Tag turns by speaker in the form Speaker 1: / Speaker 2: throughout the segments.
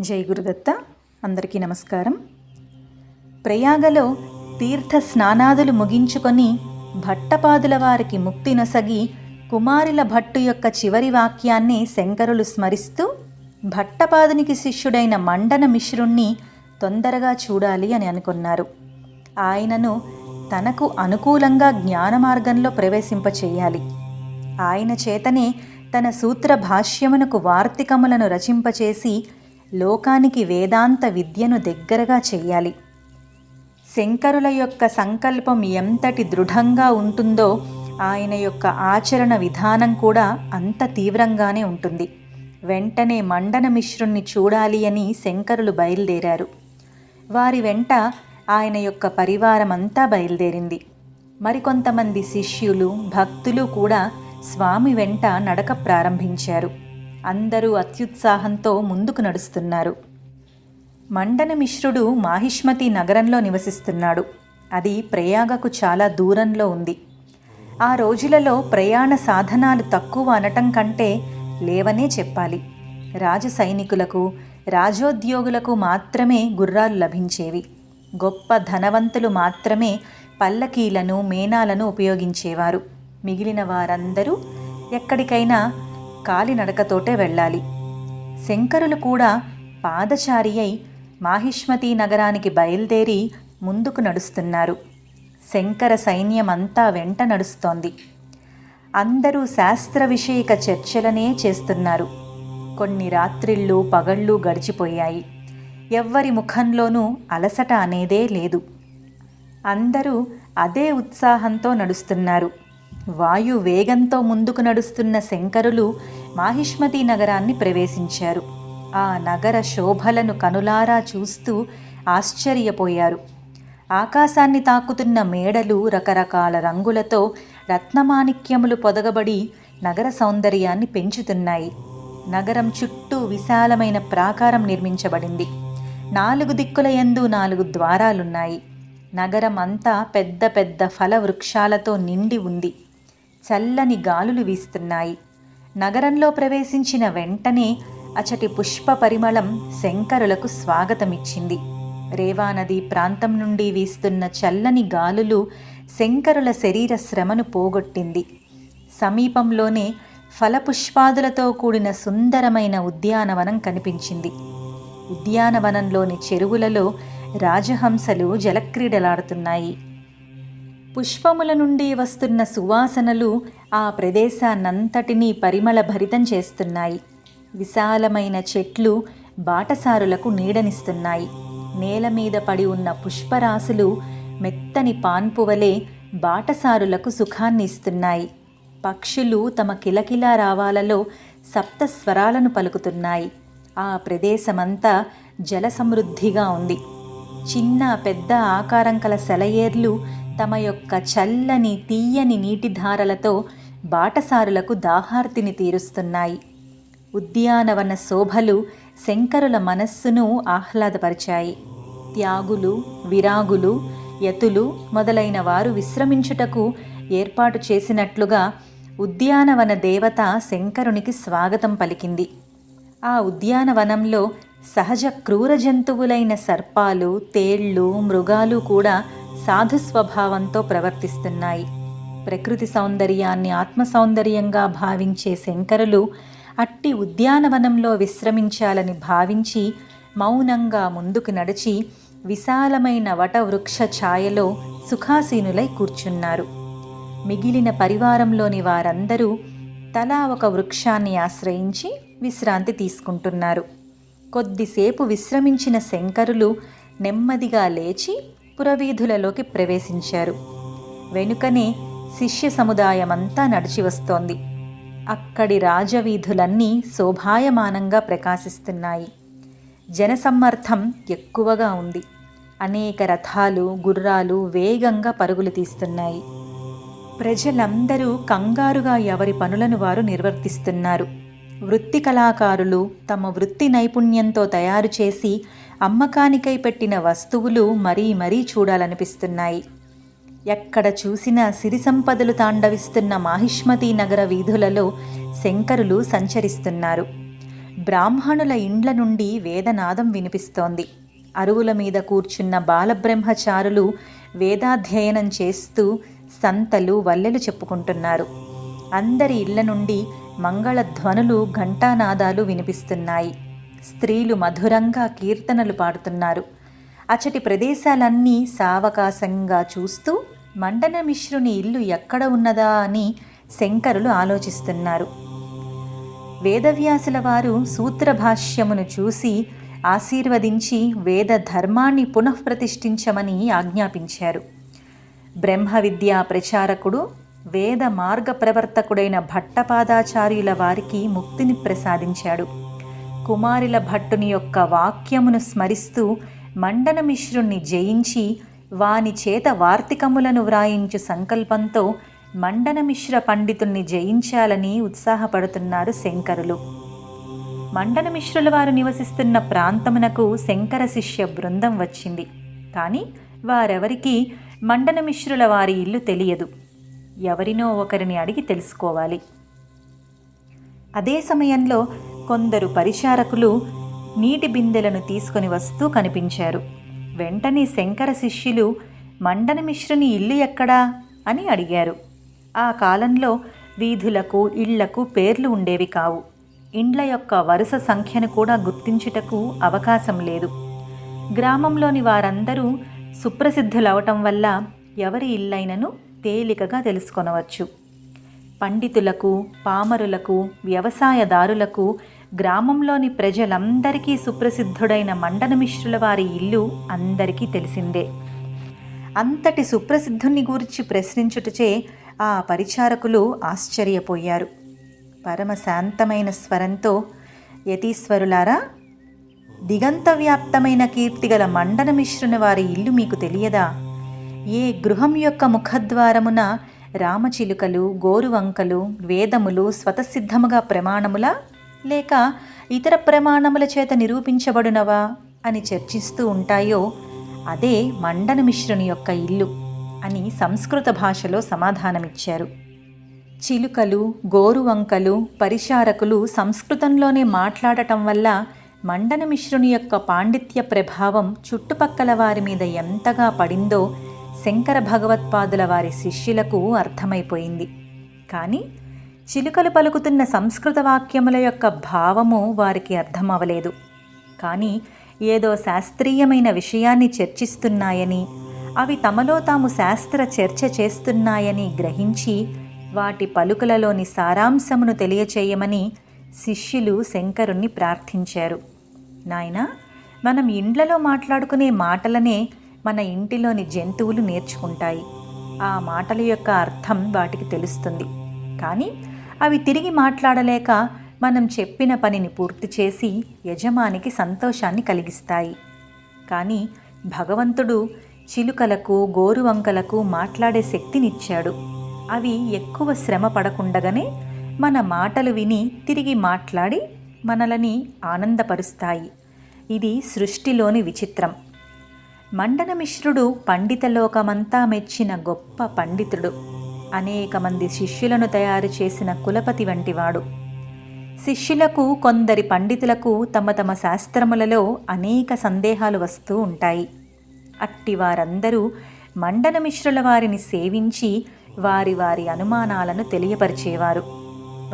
Speaker 1: జై గురుదత్త. అందరికీ నమస్కారం. ప్రయాగలో తీర్థ స్నానాదులు ముగించుకొని భట్టపాదుల వారికి ముక్తి నొసగి కుమారుల భట్టు యొక్క చివరి వాక్యాన్ని శంకరులు స్మరిస్తూ భట్టపాదునికి శిష్యుడైన మండన మిశ్రుణ్ణి తొందరగా చూడాలి అని అనుకున్నారు. ఆయనను తనకు అనుకూలంగా జ్ఞాన మార్గంలో ప్రవేశింపచేయాలి ఆయన చేతనే తన సూత్ర భాష్యమునకు వార్తికములను రచింపచేసి లోకానికి వేదాంత విద్యను దగ్గరగా చెయ్యాలి శంకరుల యొక్క సంకల్పం ఎంతటి దృఢంగా ఉంటుందో ఆయన యొక్క ఆచరణ విధానం కూడా అంత తీవ్రంగానే ఉంటుంది. వెంటనే మండన మిశ్రుణ్ణి చూడాలి అని శంకరులు బయలుదేరారు. వారి వెంట ఆయన యొక్క పరివారం అంతా బయలుదేరింది. మరికొంతమంది శిష్యులు భక్తులు కూడా స్వామి వెంట నడక ప్రారంభించారు. అందరూ అత్యుత్సాహంతో ముందుకు నడుస్తున్నారు. మండన మిశ్రుడు మాహిష్మతి నగరంలో నివసిస్తున్నాడు. అది ప్రయాగకు చాలా దూరంలో ఉంది. ఆ రోజులలో ప్రయాణ సాధనాలు తక్కువ అనటం కంటే లేవనే చెప్పాలి. రాజ సైనికులకు రాజోద్యోగులకు మాత్రమే గుర్రాలు లభించేవి. గొప్ప ధనవంతులు మాత్రమే పల్లకీలను మేనాలను ఉపయోగించేవారు. మిగిలిన వారందరూ ఎక్కడికైనా కాలినడకతోటే వెళ్ళాలి. శంకరులు కూడా పాదచారి అయి మాహిష్మతి నగరానికి బయలుదేరి ముందుకు నడుస్తున్నారు. శంకర సైన్యమంతా వెంట నడుస్తోంది. అందరూ శాస్త్ర విషయక చర్చలనే చేస్తున్నారు. కొన్ని రాత్రిళ్ళు పగళ్ళు గడిచిపోయాయి. ఎవ్వరి ముఖంలోనూ అలసట అనేదే లేదు. అందరూ అదే ఉత్సాహంతో నడుస్తున్నారు. వాయు వేగంతో ముందుకు నడుస్తున్న శంకరులు మాహిష్మతి నగరాన్ని ప్రవేశించారు. ఆ నగర శోభలను కనులారా చూస్తూ ఆశ్చర్యపోయారు. ఆకాశాన్ని తాకుతున్న మేడలు రకరకాల రంగులతో రత్నమాణిక్యములు పొదగబడి నగర సౌందర్యాన్ని పెంచుతున్నాయి. నగరం చుట్టూ విశాలమైన ప్రాకారం నిర్మించబడింది. నాలుగు దిక్కుల యందు నాలుగు ద్వారాలున్నాయి. నగరం అంతా పెద్ద పెద్ద ఫల వృక్షాలతో నిండి ఉంది. చల్లని గాలులు వీస్తున్నాయి. నగరంలో ప్రవేశించిన వెంటనే అచటి పుష్ప పరిమళం శంకరులకు స్వాగతమిచ్చింది. రేవానది ప్రాంతం నుండి వీస్తున్న చల్లని గాలులు శంకరుల శరీర శ్రమను పోగొట్టింది. సమీపంలోనే ఫలపుష్పాదులతో కూడిన సుందరమైన ఉద్యానవనం కనిపించింది. ఉద్యానవనంలోని చెరువులలో రాజహంసలు జలక్రీడలాడుతున్నాయి. పుష్పముల నుండి వస్తున్న సువాసనలు ఆ ప్రదేశాన్నంతటినీ పరిమళ భరితం చేస్తున్నాయి. విశాలమైన చెట్లు బాటసారులకు నీడనిస్తున్నాయి. నేల మీద పడి ఉన్న పుష్పరాశులు మెత్తని పాన్పువలే బాటసారులకు సుఖాన్ని ఇస్తున్నాయి. పక్షులు తమ కిలకిలా రావాలలో సప్త స్వరాలను పలుకుతున్నాయి. ఆ ప్రదేశమంతా జల సమృద్ధిగా ఉంది. చిన్న పెద్ద ఆకారం కల సెలయేర్లు తమ యొక్క చల్లని తీయని నీటి ధారలతో బాటసారులకు దాహార్తిని తీరుస్తున్నాయి. ఉద్యానవన శోభలు శంకరుల మనస్సును ఆహ్లాదపరిచాయి. త్యాగులు విరాగులు యతులు మొదలైన వారు విశ్రమించుటకు ఏర్పాటు చేసినట్లుగా ఉద్యానవన దేవత శంకరునికి స్వాగతం పలికింది. ఆ ఉద్యానవనంలో సహజ క్రూర జంతువులైన సర్పాలు తేళ్ళు మృగాలు కూడా సాధు స్వభావంతో ప్రవర్తిస్తున్నాయి. ప్రకృతి సౌందర్యాన్ని ఆత్మ సౌందర్యంగా భావించే శంకరులు అట్టి ఉద్యానవనంలో విశ్రమించాలని భావించి మౌనంగా ముందుకు నడిచి విశాలమైన వటవృక్ష ఛాయలో సుఖాసీనులై కూర్చున్నారు. మిగిలిన పరివారంలోని వారందరూ తలా ఒక వృక్షాన్ని ఆశ్రయించి విశ్రాంతి తీసుకుంటున్నారు. కొద్దిసేపు విశ్రమించిన శంకరులు నెమ్మదిగా లేచి పురవీధులలోకి ప్రవేశించారు. వెనుకనే శిష్య సముదాయమంతా నడిచి వస్తోంది. అక్కడి రాజవీధులన్నీ శోభాయమానంగా ప్రకాశిస్తున్నాయి. జనసమ్మర్థం ఎక్కువగా ఉంది. అనేక రథాలు గుర్రాలు వేగంగా పరుగులు తీస్తున్నాయి. ప్రజలందరూ కంగారుగా ఎవరి పనులను వారు నిర్వర్తిస్తున్నారు. వృత్తి కళాకారులు తమ వృత్తి నైపుణ్యంతో తయారు చేసి అమ్మకానికై పెట్టిన వస్తువులు మరీ మరీ చూడాలనిపిస్తున్నాయి. ఎక్కడ చూసినా సిరి సంపదలు తాండవిస్తున్న మాహిష్మతి నగర వీధులలో శంకరులు సంచరిస్తున్నారు. బ్రాహ్మణుల ఇండ్ల నుండి వేదనాదం వినిపిస్తోంది. అరువుల మీద కూర్చున్న బాలబ్రహ్మచారులు వేదాధ్యయనం చేస్తూ సంతలు వల్లెలు చెప్పుకుంటున్నారు. అందరి ఇళ్ళ నుండి మంగళధ్వనులు ఘంటానాదాలు వినిపిస్తున్నాయి. స్త్రీలు మధురంగా కీర్తనలు పాడుతున్నారు. అచటి ప్రదేశాలన్నీ సావకాశంగా చూస్తూ మండన మిశ్రుని ఇల్లు ఎక్కడ ఉన్నదా అని శంకరులు ఆలోచిస్తున్నారు. వేదవ్యాసుల వారు సూత్రభాష్యమును చూసి ఆశీర్వదించి వేద ధర్మాన్ని పునఃప్రతిష్ఠించమని ఆజ్ఞాపించారు. బ్రహ్మ విద్యా ప్రచారకుడు వేద మార్గ ప్రవర్తకుడైన భట్టపాదాచార్యుల వారికి ముక్తిని ప్రసాదించాడు. కుమారుల భట్టుని యొక్క వాక్యమును స్మరిస్తూ మండనమిశ్రుణ్ణి జయించి వాని చేత వార్తికములను వ్రాయించు సంకల్పంతో మండనమిశ్ర పండితుణ్ణి జయించాలని ఉత్సాహపడుతున్నారు శంకరులు. మండనమిశ్రుల వారు నివసిస్తున్న ప్రాంతమునకు శంకర శిష్య బృందం వచ్చింది. కానీ వారెవరికీ మండనమిశ్రుల వారి ఇల్లు తెలియదు. ఎవరినో ఒకరిని అడిగి తెలుసుకోవాలి. అదే సమయంలో కొందరు పరిచారకులు నీటి బిందెలను తీసుకొని వస్తూ కనిపించారు. వెంటనే శంకర శిష్యులు మండన మిశ్రుని ఇల్లు ఎక్కడా? అని అడిగారు. ఆ కాలంలో వీధులకు ఇళ్ళకు పేర్లు ఉండేవి కావు. ఇండ్ల యొక్క వరుస సంఖ్యను కూడా గుర్తించుటకు అవకాశం లేదు. గ్రామంలోని వారందరూ సుప్రసిద్ధులవటం వల్ల ఎవరి ఇల్లైనను తేలికగా తెలుసుకొనవచ్చు. పండితులకు పామరులకు వ్యవసాయదారులకు గ్రామంలోని ప్రజలందరికీ సుప్రసిద్ధుడైన మండనమిశ్రుల వారి ఇల్లు అందరికీ తెలిసిందే. అంతటి సుప్రసిద్ధుని గూర్చి ప్రశ్నించుటచే ఆ పరిచారకులు ఆశ్చర్యపోయారు. పరమ శాంతమైన స్వరంతో యతీశ్వరులారా దిగంత వ్యాప్తమైన కీర్తిగల మండన మిశ్రుని వారి ఇల్లు మీకు తెలియదా? ఏ గృహం యొక్క ముఖద్వారమున రామచిలుకలు గోరువంకలు వేదములు స్వతసిద్ధముగా ప్రమాణములా? లేక ఇతర ప్రమాణముల చేత నిరూపించబడునవా అని చర్చిస్తూ ఉంటాయో అదే మండన మిశ్రుని యొక్క ఇల్లు అని సంస్కృత భాషలో సమాధానమిచ్చారు. చిలుకలు గోరువంకలు పరిచారకులు సంస్కృతంలోనే మాట్లాడటం వల్ల మండన మిశ్రుని యొక్క పాండిత్య ప్రభావం చుట్టుపక్కల వారి మీద ఎంతగా పడిందో శంకర భగవత్పాదుల వారి శిష్యులకు అర్థమైపోయింది. కానీ చిలుకలు పలుకుతున్న సంస్కృత వాక్యముల యొక్క భావము వారికి అర్థమవలేదు. కానీ ఏదో శాస్త్రీయమైన విషయాన్ని చర్చిస్తున్నాయని అవి తమలో తాము శాస్త్ర చర్చ చేస్తున్నాయని గ్రహించి వాటి పలుకులలోని సారాంశమును తెలియచేయమని శిష్యులు శంకరుణ్ణి ప్రార్థించారు. నాయనా మనం ఇండ్లలో మాట్లాడుకునే మాటలనే మన ఇంటిలోని జంతువులు నేర్చుకుంటాయి. ఆ మాటల యొక్క అర్థం వాటికి తెలుస్తుంది. కానీ అవి తిరిగి మాట్లాడలేక మనం చెప్పిన పనిని పూర్తి చేసి యజమానికి సంతోషాన్ని కలిగిస్తాయి. కానీ భగవంతుడు చిలుకలకు గోరువంకలకు మాట్లాడే శక్తినిచ్చాడు. అవి ఎక్కువ శ్రమ పడకుండగానే మన మాటలు విని తిరిగి మాట్లాడి మనలని ఆనందపరుస్తాయి. ఇది సృష్టిలోని విచిత్రం. మండనమిశ్రుడు పండితలోకమంతా మెచ్చిన గొప్ప పండితుడు. అనేక మంది శిష్యులను తయారు చేసిన కులపతి వంటివాడు. శిష్యులకు కొందరి పండితులకు తమ తమ శాస్త్రములలో అనేక సందేహాలు వస్తూ ఉంటాయి. అట్టి వారందరూ మండనమిశ్రుల వారిని సేవించి వారి వారి అనుమానాలను తెలియపరిచేవారు.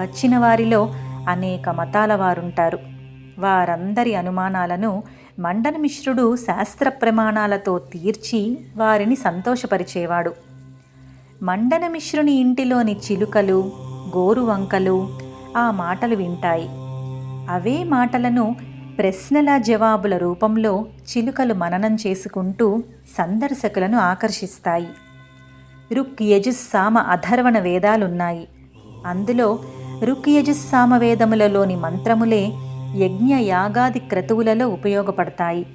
Speaker 1: వచ్చిన వారిలో అనేక మతాల వారుంటారు. వారందరి అనుమానాలను మండనమిశ్రుడు శాస్త్ర ప్రమాణాలతో తీర్చి వారిని సంతోషపరిచేవాడు. మండనమిశ్రుని ఇంటిలోని చిలుకలు గోరువంకలు ఆ మాటలు వింటాయి. అవే మాటలను ప్రశ్నల జవాబుల రూపంలో చిలుకలు మననం చేసుకుంటూ సందర్శకులను ఆకర్షిస్తాయి. రుక్ యజుస్సామ అధర్వణ వేదాలున్నాయి. అందులో రుక్ యజుస్సామ వేదములలోని మంత్రములే యజ్ఞ యాగాది క్రతువులలో ఉపయోగపడతాయి.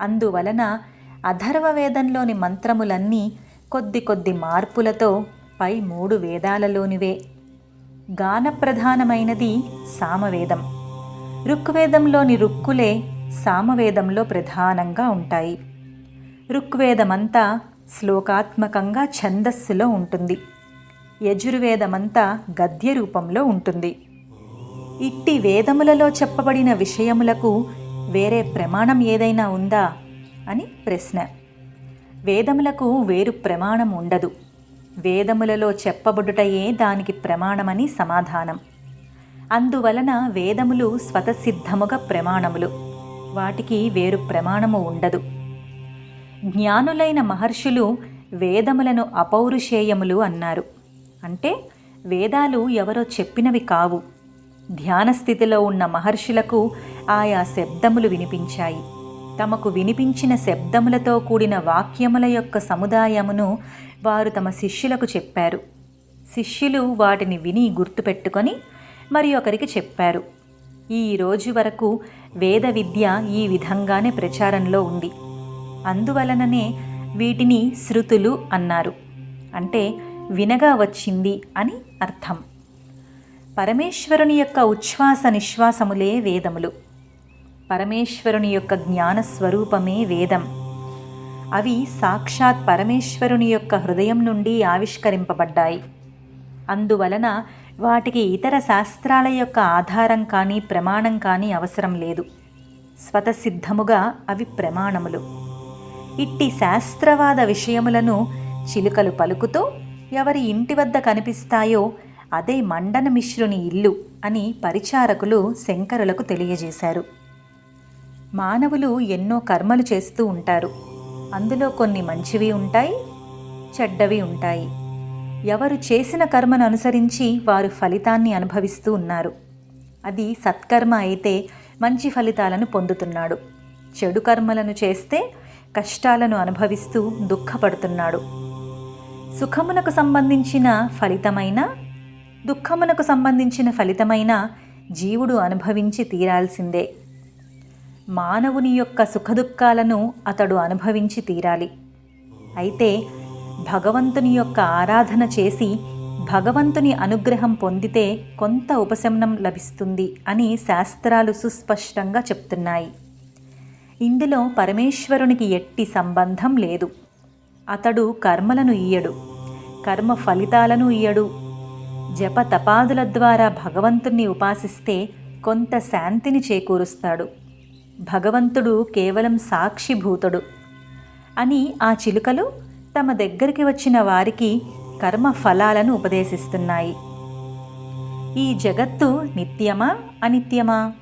Speaker 1: అందువలన అధర్వ వేదంలోని మంత్రములన్నీ కొద్ది కొద్ది మార్పులతో పై మూడు వేదాలలోనివే. గానప్రధానమైనది సామవేదం. ఋగ్వేదంలోని రుక్కులే సామవేదంలో ప్రధానంగా ఉంటాయి. ఋగ్వేదమంతా శ్లోకాత్మకంగా ఛందస్సులో ఉంటుంది. యజుర్వేదమంతా గద్య రూపంలో ఉంటుంది. ఇట్టి వేదములలో చెప్పబడిన విషయములకు వేరే ప్రమాణం ఏదైనా ఉందా? అని ప్రశ్న. వేదములకు వేరు ప్రమాణం ఉండదు. వేదములలో చెప్పబడుటయే దానికి ప్రమాణమని సమాధానం. అందువలన వేదములు స్వతసిద్ధముగా ప్రమాణములు. వాటికి వేరు ప్రమాణము ఉండదు. జ్ఞానులైన మహర్షులు వేదములను అపౌరుషేయములు అన్నారు. అంటే వేదాలు ఎవరో చెప్పినవి కావు. ధ్యానస్థితిలో ఉన్న మహర్షులకు ఆయా శబ్దములు వినిపించాయి. తమకు వినిపించిన శబ్దములతో కూడిన వాక్యముల యొక్క సముదాయమును వారు తమ శిష్యులకు చెప్పారు. శిష్యులు వాటిని విని గుర్తుపెట్టుకొని మరి ఒకరికి చెప్పారు. ఈ రోజు వరకు వేద విద్య ఈ విధంగానే ప్రచారంలో ఉంది. అందువలననే వీటిని శృతులు అన్నారు. అంటే వినగా వచ్చింది అని అర్థం. పరమేశ్వరుని యొక్క ఉచ్ఛ్వాస నిశ్వాసములే వేదములు. పరమేశ్వరుని యొక్క జ్ఞాన స్వరూపమే వేదం. అవి సాక్షాత్ పరమేశ్వరుని యొక్క హృదయం నుండి ఆవిష్కరింపబడ్డాయి. అందువలన వాటికి ఇతర శాస్త్రాల యొక్క ఆధారం కానీ ప్రమాణం కానీ అవసరం లేదు. స్వతసిద్ధముగా అవి ప్రమాణములు. ఇట్టి శాస్త్రవాద విషయములను చిలుకలు పలుకుతూ ఎవరి ఇంటి వద్ద కనిపిస్తాయో అదే మండన మిశ్రుని ఇల్లు అని పరిచారకులు శంకరులకు తెలియజేశారు. మానవులు ఎన్నో కర్మలు చేస్తూ ఉంటారు. అందులో కొన్ని మంచివి ఉంటాయి చెడ్డవి ఉంటాయి. ఎవరు చేసిన కర్మను అనుసరించి వారు ఫలితాన్ని అనుభవిస్తూ ఉన్నారు. అది సత్కర్మ అయితే మంచి ఫలితాలను పొందుతున్నాడు. చెడు కర్మలను చేస్తే కష్టాలను అనుభవిస్తూ దుఃఖపడుతున్నాడు. సుఖమునకు సంబంధించిన ఫలితమైన దుఃఖమునకు సంబంధించిన ఫలితమైన జీవుడు అనుభవించి తీరాల్సిందే. మానవుని యొక్క సుఖదుఖాలను అతడు అనుభవించి తీరాలి. అయితే భగవంతుని యొక్క ఆరాధన చేసి భగవంతుని అనుగ్రహం పొందితే కొంత ఉపశమనం లభిస్తుంది అని శాస్త్రాలు సుస్పష్టంగా చెప్తున్నాయి. ఇందులో పరమేశ్వరునికి ఎట్టి సంబంధం లేదు. అతడు కర్మలను ఇయ్యడు కర్మ ఫలితాలను ఇయ్యడు. జప తపాదుల ద్వారా భగవంతుణ్ణి ఉపాసిస్తే కొంత శాంతిని చేకూరుస్తాడు. భగవంతుడు కేవలం సాక్షిభూతుడు అని ఆ చిలుకలు తమ దగ్గరికి వచ్చిన వారికి కర్మ ఫలాలను ఉపదేశిస్తున్నాయి. ఈ జగత్తు నిత్యమా అనిత్యమా?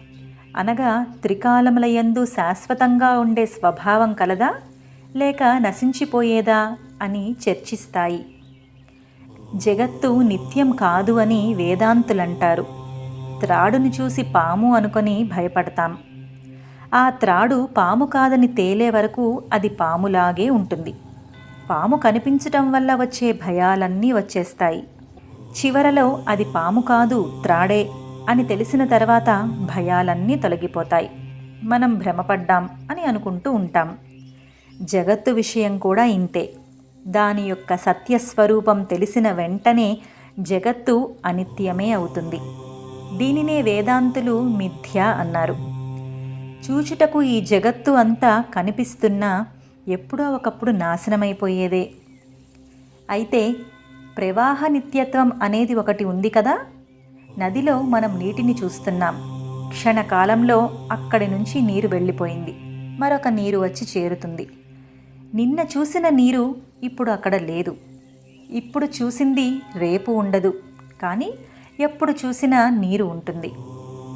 Speaker 1: అనగా త్రికాలములయందు శాశ్వతంగా ఉండే స్వభావం కలదా లేక నశించిపోయేదా అని చర్చిస్తాయి. జగత్తు నిత్యం కాదు అని వేదాంతులంటారు. త్రాడుని చూసి పాము అనుకొని భయపడతాం. ఆ త్రాడు పాము కాదని తేలే వరకు అది పాములాగే ఉంటుంది. పాము కనిపించటం వల్ల వచ్చే భయాలన్నీ వచ్చేస్తాయి. చివరలో అది పాము కాదు త్రాడే అని తెలిసిన తర్వాత భయాలన్నీ తొలగిపోతాయి. మనం భ్రమపడ్డాం అని అనుకుంటూ ఉంటాం. జగత్తు విషయం కూడా ఇంతే. దాని యొక్క సత్యస్వరూపం తెలిసిన వెంటనే జగత్తు అనిత్యమే అవుతుంది. దీనినే వేదాంతులు మిథ్య అన్నారు. చూచుటకు ఈ జగత్తు అంతా కనిపిస్తున్నా ఎప్పుడో ఒకప్పుడు నాశనమైపోయేదే. అయితే ప్రవాహ నిత్యత్వం అనేది ఒకటి ఉంది కదా? నదిలో మనం నీటిని చూస్తున్నాం. క్షణకాలంలో అక్కడి నుంచి నీరు వెళ్ళిపోయింది. మరొక నీరు వచ్చి చేరుతుంది. నిన్న చూసిన నీరు ఇప్పుడు అక్కడ లేదు. ఇప్పుడు చూసింది రేపు ఉండదు. కానీ ఎప్పుడు చూసినా నీరు ఉంటుంది.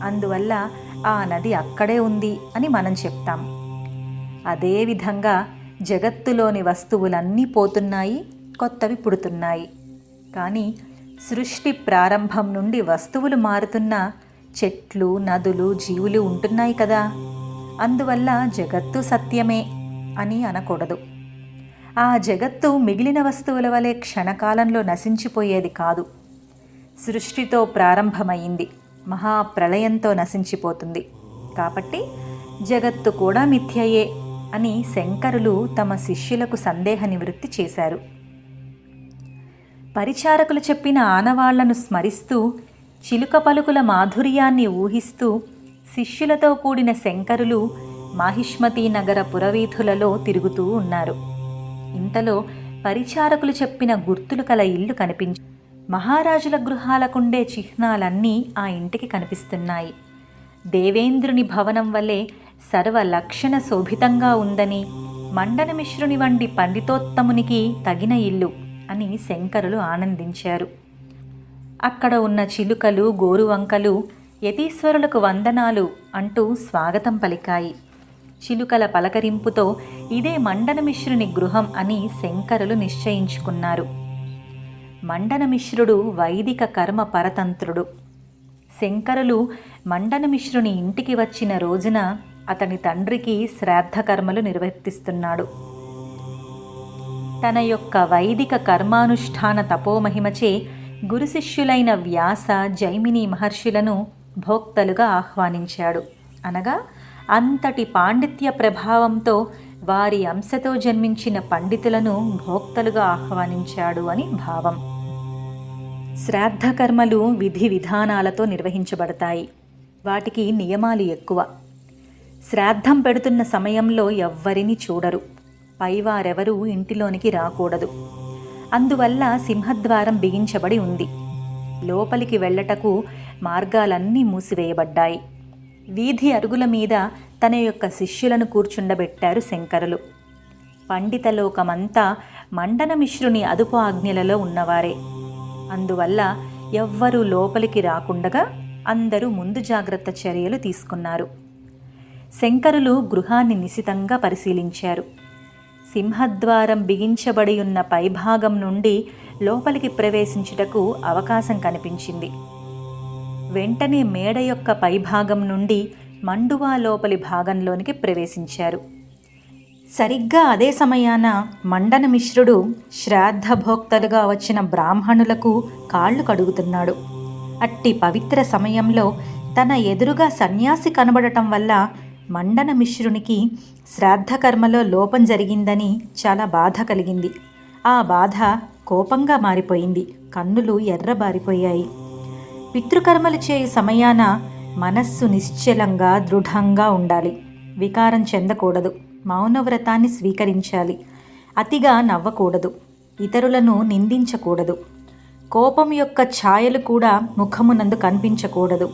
Speaker 1: అందువల్ల ఆ నది అక్కడే ఉంది అని మనం చెప్తాం. అదేవిధంగా జగత్తులోని వస్తువులన్నీ పోతున్నాయి కొత్తవి పుడుతున్నాయి. కానీ సృష్టి ప్రారంభం నుండి వస్తువులు మారుతున్న చెట్లు నదులు జీవులు ఉంటున్నాయి కదా. అందువల్ల జగత్తు సత్యమే అని అనకూడదు. ఆ జగత్తు మిగిలిన వస్తువుల వలె క్షణకాలంలో నశించిపోయేది కాదు. సృష్టితో ప్రారంభమైంది. మహాప్రళయంతో నశించిపోతుంది. కాబట్టి జగత్తు కూడా మిథ్యయే అని శంకరులు తమ శిష్యులకు సందేహ నివృత్తి చేశారు. పరిచారకులు చెప్పిన ఆనవాళ్ళను స్మరిస్తూ చిలుక పలుకుల మాధుర్యాన్ని ఊహిస్తూ శిష్యులతో కూడిన శంకరులు మాహిష్మతీ నగర పురవీధులలో తిరుగుతూ ఉన్నారు. ఇంతలో పరిచారకులు చెప్పిన గుర్తులు కల ఇల్లు కనిపించింది మహారాజుల గృహాలకుండే చిహ్నాలన్నీ ఆ ఇంటికి కనిపిస్తున్నాయి. దేవేంద్రుని భవనం వల్లే సర్వ లక్షణ శోభితంగా ఉందని మండనమిశ్రుని వంటి పండితోత్తమునికి తగిన ఇల్లు అని శంకరులు ఆనందించారు. అక్కడ ఉన్న చిలుకలు గోరువంకలు యతీశ్వరులకు వందనాలు అంటూ స్వాగతం పలికాయి. చిలుకల పలకరింపుతో ఇదే మండనమిశ్రుని గృహం అని శంకరులు నిశ్చయించుకున్నారు. మండనమిశ్రుడు వైదిక కర్మ పరతంత్రుడు. శంకరులు మండనమిశ్రుని ఇంటికి వచ్చిన రోజున అతని తండ్రికి శ్రాద్ధకర్మలు నిర్వర్తిస్తున్నాడు. తన యొక్క వైదిక కర్మానుష్ఠాన తపోమహిమచే గురు శిష్యులైన వ్యాస జైమిని మహర్షులను భోక్తలుగా ఆహ్వానించాడు. అనగా అంతటి పాండిత్య ప్రభావంతో వారి అంశతో జన్మించిన పండితులను భోక్తలుగా ఆహ్వానించాడు అని భావం. శ్రాద్ధ కర్మలు విధి విధానాలతో నిర్వహించబడతాయి. వాటికి నియమాలు ఎక్కువ. శ్రాద్ధం పెడుతున్న సమయంలో ఎవ్వరిని చూడరు. పైవారెవరూ ఇంటిలోనికి రాకూడదు. అందువల్ల సింహద్వారం బిగించబడి ఉంది. లోపలికి వెళ్ళటకు మార్గాలన్నీ మూసివేయబడ్డాయి. వీధి అరుగుల మీద తన యొక్క శిష్యులను కూర్చుండబెట్టారు శంకరులు. పండితలోకమంతా మండనమిశ్రుని అదుపు ఆజ్ఞలలో ఉన్నవారే. అందువల్ల ఎవ్వరూ లోపలికి రాకుండగా అందరూ ముందు జాగ్రత్త చర్యలు తీసుకున్నారు. శంకరులు గృహాన్ని నిశితంగా పరిశీలించారు. సింహద్వారం బిగించబడి ఉన్న పైభాగం నుండి లోపలికి ప్రవేశించుటకు అవకాశం కనిపించింది. వెంటనే మేడ యొక్క పైభాగం నుండి మండువా లోపలి భాగంలోనికి ప్రవేశించారు. సరిగ్గా అదే సమయాన మండన మిశ్రుడు శ్రాద్ధభోక్తలుగా వచ్చిన బ్రాహ్మణులకు కాళ్ళు కడుగుతున్నాడు. అట్టి పవిత్ర సమయంలో తన ఎదురుగా సన్యాసి కనబడటం వల్ల మండన మిశ్రునికి శ్రాద్ధకర్మలో లోపం జరిగిందని చాలా బాధ కలిగింది. ఆ బాధ కోపంగా మారిపోయింది. కన్నులు ఎర్రబారిపోయాయి. పితృకర్మలు చేయు సమయాన మనస్సు నిశ్చలంగా దృఢంగా ఉండాలి. వికారం చెందకూడదు. మౌనవ్రతాన్ని స్వీకరించాలి. అతిగా నవ్వకూడదు. ఇతరులను నిందించకూడదు. కోపం యొక్క ఛాయలు కూడా ముఖమునందు కనిపించకూడదు.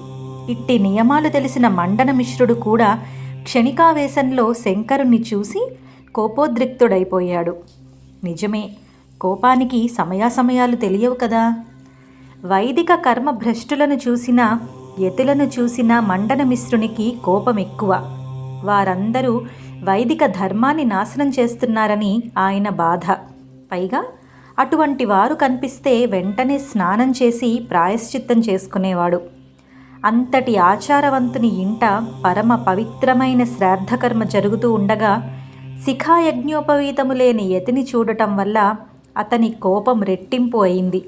Speaker 1: ఇట్టి నియమాలు తెలిసిన మండన మిశ్రుడు కూడా క్షణికావేశంలో శంకరుణ్ణి చూసి కోపోద్రిక్తుడైపోయాడు. నిజమే కోపానికి సమయాసమయాలు తెలియవు కదా. వైదిక కర్మభ్రష్టులను చూసిన యతులను చూసిన మండన మిశ్రునికి కోపం ఎక్కువ వారందరూ వైదిక ధర్మాన్ని నాశనం చేస్తున్నారని ఆయన బాధ. పైగా అటువంటి వారు కనిపిస్తే వెంటనే స్నానం చేసి ప్రాయశ్చిత్తం చేసుకునేవాడు. అంతటి ఆచారవంతుని ఇంట పరమ పవిత్రమైన శ్రాద్ధకర్మ జరుగుతూ ఉండగా శిఖాయజ్ఞోపవీతము లేని యతిని చూడటం వల్ల అతని కోపం రెట్టింపు అయింది.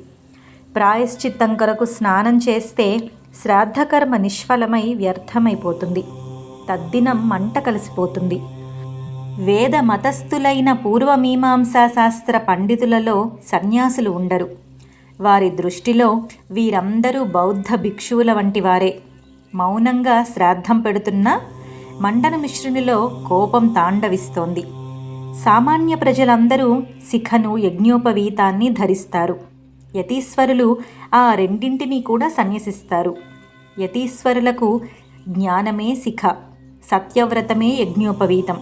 Speaker 1: ప్రాయశ్చిత్తం కొరకు స్నానం చేస్తే శ్రాద్ధకర్మ నిష్ఫలమై వ్యర్థమైపోతుంది. తద్దినం మంట కలిసిపోతుంది. వేద మతస్థులైన పూర్వమీమాంసా శాస్త్ర పండితులలో సన్యాసులు ఉండరు. వారి దృష్టిలో వీరందరూ బౌద్ధ భిక్షువుల వంటి వారే. మౌనంగా శ్రాద్ధం పెడుతున్న మండన మిశ్రునిలో కోపం తాండవిస్తోంది. సామాన్య ప్రజలందరూ శిఖను యజ్ఞోపవీతాన్ని ధరిస్తారు. యతీశ్వరులు ఆ రెండింటినీ కూడా సన్యసిస్తారు. యతీశ్వరులకు జ్ఞానమే శిఖ సత్యవ్రతమే యజ్ఞోపవీతం.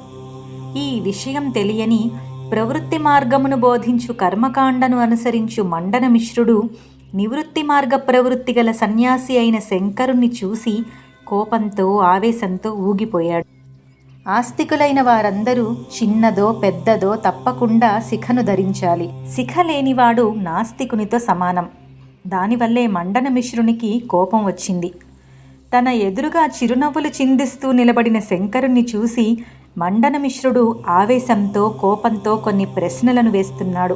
Speaker 1: ఈ విషయం తెలియని ప్రవృత్తి మార్గమును బోధించు కర్మకాండను అనుసరించు మండన మిశ్రుడు నివృత్తి మార్గ ప్రవృత్తి గల సన్యాసి అయిన శంకరుణ్ణి చూసి కోపంతో ఆవేశంతో ఊగిపోయాడు. ఆస్తికులైన వారందరూ చిన్నదో పెద్దదో తప్పకుండా శిఖను ధరించాలి. శిఖ లేనివాడు నాస్తికునితో సమానం. దానివల్లే మండన మిశ్రునికి కోపం వచ్చింది. తన ఎదురుగా చిరునవ్వులు చిందిస్తూ నిలబడిన శంకరుణ్ణి చూసి మండనమిశ్రుడు ఆవేశంతో కోపంతో కొన్ని ప్రశ్నలను వేస్తున్నాడు.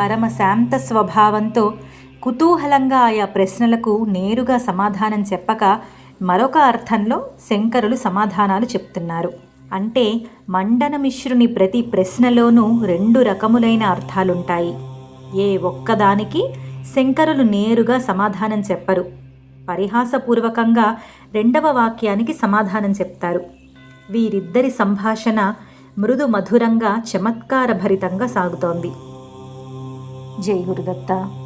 Speaker 1: పరమ శాంత స్వభావంతో కుతూహలంగా ఆయా ప్రశ్నలకు నేరుగా సమాధానం చెప్పక మరొక అర్థంలో శంకరులు సమాధానాలు చెప్తున్నారు. అంటే మండనమిశ్రుని ప్రతి ప్రశ్నలోనూ రెండు రకములైన అర్థాలుంటాయి. ఏ ఒక్కదానికి శంకరులు నేరుగా సమాధానం చెప్పరు. పరిహాసపూర్వకంగా రెండవ వాక్యానికి సమాధానం చెప్తారు. వీరిద్దరి సంభాషణ మృదు మధురంగా చమత్కారభరితంగా సాగుతోంది. జై గురుదత్త.